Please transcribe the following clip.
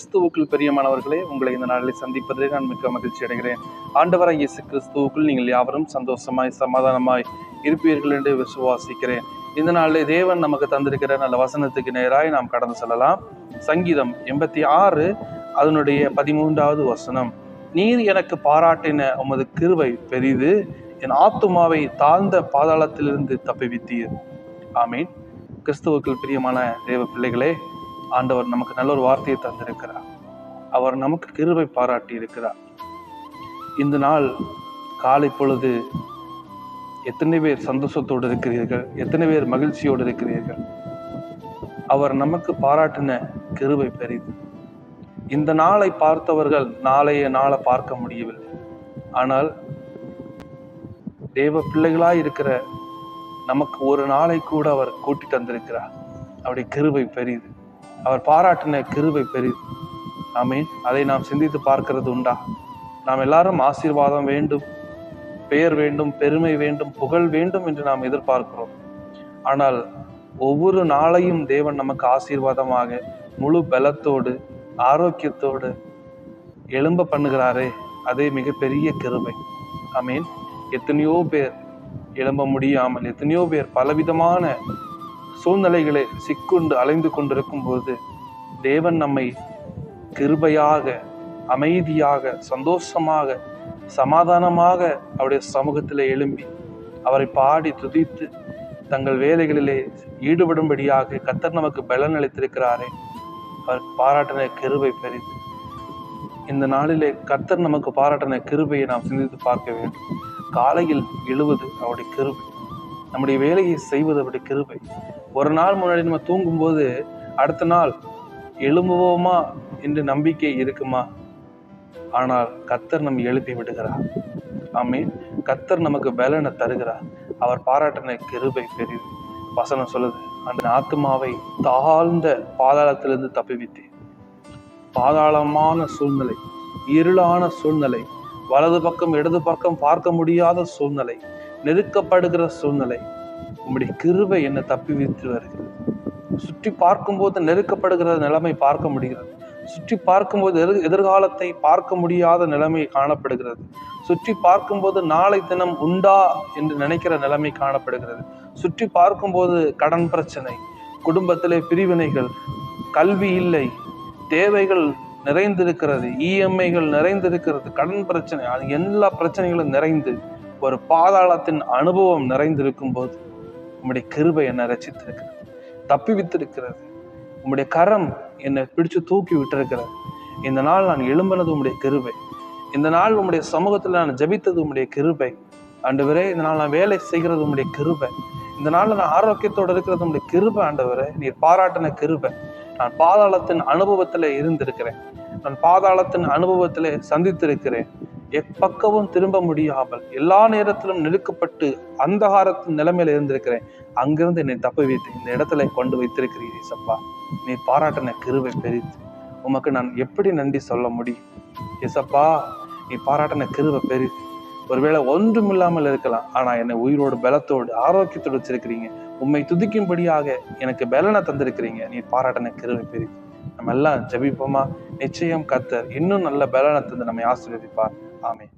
கிறிஸ்துவுக்குள் பிரியமானவர்களே உங்களை இந்த நாளில் சந்திப்பதில் நான் மிக்க மகிழ்ச்சி அடைகிறேன். ஆண்டவராக இயேசு கிறிஸ்துவுக்குள் நீங்கள் யாவரும் சந்தோஷமாய் சமாதானமாய் இருப்பீர்கள் என்று விசுவாசிக்கிறேன். இந்த நாளில் தேவன் நமக்கு தந்திருக்கிற நல்ல வசனத்துக்கு நேராய் நாம் கடந்து செல்லலாம். சங்கீதம் எண்பத்தி ஆறு அதனுடைய பதிமூன்றாவது வசனம். நீர் எனக்கு பாராட்டின உமது கிருவை பெரிது என் ஆத்துமாவை தாழ்ந்த பாதாளத்திலிருந்து தப்பிவித்தீர். ஆமீன். கிறிஸ்துவுக்குள் பிரியமான தேவ பிள்ளைகளே ஆண்டவர் நமக்கு நல்ல ஒரு வார்த்தையை தந்திருக்கிறார். அவர் நமக்கு கிருபை பாராட்டி இருக்கிறார். இந்த நாள் காலை பொழுது எத்தனை பேர் சந்தோஷத்தோடு இருக்கிறீர்கள் எத்தனை பேர் மகிழ்ச்சியோடு இருக்கிறீர்கள். அவர் நமக்கு பாராட்டின கிருபை பெரிது. இந்த நாளை பார்த்தவர்கள் நாளைய நாளை பார்க்க முடியவில்லை. ஆனால் தேவ பிள்ளைகளாய் இருக்கிற நமக்கு ஒரு நாளை கூட அவர் கூட்டி தந்திருக்கிறார். அவருடைய கிருபை பெரிது. அவர் பாராட்டின கிருவை பெரிது ஆமீன். அதை நாம் சிந்தித்து பார்க்கிறது உண்டா? நாம் எல்லாரும் ஆசீர்வாதம் வேண்டும் பெயர் வேண்டும் பெருமை வேண்டும் புகழ் வேண்டும் என்று நாம் எதிர்பார்க்கிறோம். ஆனால் ஒவ்வொரு நாளையும் தேவன் நமக்கு ஆசீர்வாதமாக முழு பலத்தோடு ஆரோக்கியத்தோடு எழும்ப பண்ணுகிறாரே. அதே மிகப்பெரிய கிருமை ஐ மீன் எத்தனையோ பேர் எழும்ப முடியாமல் எத்தனையோ பேர் பலவிதமான சூழ்நிலைகளை சிக்குண்டு அலைந்து கொண்டிருக்கும் போது தேவன் நம்மை கிருபையாக அமைதியாக சந்தோஷமாக சமாதானமாக அவருடைய சமூகத்தில் எழும்பி அவரை பாடி துதித்து தங்கள் வேலைகளிலே ஈடுபடும்படியாக கத்தர் நமக்கு பலன் அளித்திருக்கிறாரே. அவர் பாராட்டின கிருபை பெரிது. இந்த நாளிலே கத்தர் நமக்கு பாராட்டின கிருபையை நாம் சிந்தித்து பார்க்க வேண்டும். காலையில் எழுவது அவருடைய கிருபை. நம்முடைய வேலையை செய்வது அவருடைய கிருபை. ஒரு நாள் முன்னாடி நம்ம தூங்கும்போது அடுத்த நாள் எழும்புவோமா என்று நம்பிக்கை இருக்குமா? ஆனால் கத்தர் நம்ம எழுப்பி விடுகிறார். ஆமே கத்தர் நமக்கு பலனை தருகிறார். அவர் பாராட்டின கிருபை பெரிது. வசனம் சொல்லுது அந்த ஆத்மாவை தாழ்ந்த பாதாளத்திலிருந்து தப்பிவித்தேன். பாதாளமான சூழ்நிலை இருளான சூழ்நிலை வலது பக்கம் இடது பக்கம் பார்க்க முடியாத சூழ்நிலை நெருக்கப்படுகிற சூழ்நிலை உம்முடைய கிருவை என்னை தப்பி வைத்து வருகிறது சுற்றி பார்க்கும்போது நெருக்கப்படுகிற நிலைமை பார்க்க முடிகிறது. சுற்றி பார்க்கும்போது எதிர் எதிர்காலத்தை பார்க்க முடியாத நிலைமை காணப்படுகிறது. சுற்றி பார்க்கும்போது நாளை தினம் உண்டா என்று நினைக்கிற நிலைமை காணப்படுகிறது. சுற்றி பார்க்கும்போது கடன் பிரச்சனை குடும்பத்திலே பிரிவினைகள் கல்வி இல்லை தேவைகள் நிறைந்திருக்கிறது இஎம்ஐகள் நிறைந்திருக்கிறது கடன் பிரச்சனை அது எல்லா பிரச்சனைகளும் நிறைந்து ஒரு பாதாளத்தின் அனுபவம் நிறைந்திருக்கும் போது உம்முடைய கிருபை என்னை ரசித்திருக்கிறது தப்பி வித்திருக்கிறது உம்முடைய கரம் என்னை பிடிச்சு தூக்கி விட்டிருக்கிறது. இந்த நாள் நான் எழும்பினது உம்முடைய கிருபை. இந்த நாள் உம்முடைய சமூகத்தில் நான் ஜபித்தது உம்முடைய கிருபை. ஆண்டவரே இந்த நாள் நான் வேலை செய்கிறது உம்முடைய கிருபை. இந்த நாளில் நான் ஆரோக்கியத்தோடு இருக்கிறது உம்முடைய கிருபை ஆண்டவரே. நீர் பாராட்டின கிருபை. நான் பாதாளத்தின் அனுபவத்தில் இருந்திருக்கிறேன். நான் பாதாளத்தின் அனுபவத்தில் சந்தித்திருக்கிறேன். எப்பக்கவும் திரும்ப முடியாமல் எல்லா நேரத்திலும் நெருக்கப்பட்டு அந்தகாரத்தின் நிலைமையில இருந்திருக்கிறேன். அங்கிருந்து என்னை தப்பி வைத்து இந்த இடத்துல கொண்டு வைத்திருக்கிறீர் சப்பா நீ பாராட்டின கிருவை பெரித்து உமக்கு நான் எப்படி நன்றி சொல்ல முடியும்? இசப்பா நீ பாராட்டின கிருவை பெரித்து ஒருவேளை ஒன்றும் இல்லாமல் இருக்கலாம். ஆனா என்னை உயிரோடு பலத்தோடு ஆரோக்கியத்தோடு வச்சிருக்கிறீங்க. உண்மை துதிக்கும்படியாக எனக்கு பலனை தந்திருக்கிறீங்க. நீ பாராட்டின கிருவை பெரித்து நம்ம எல்லாம் ஜபிப்போமா? நிச்சயம் கத்தர் இன்னும் நல்ல பலனை தந்து நம்மை ஆசீர்வதிப்பார். Amen.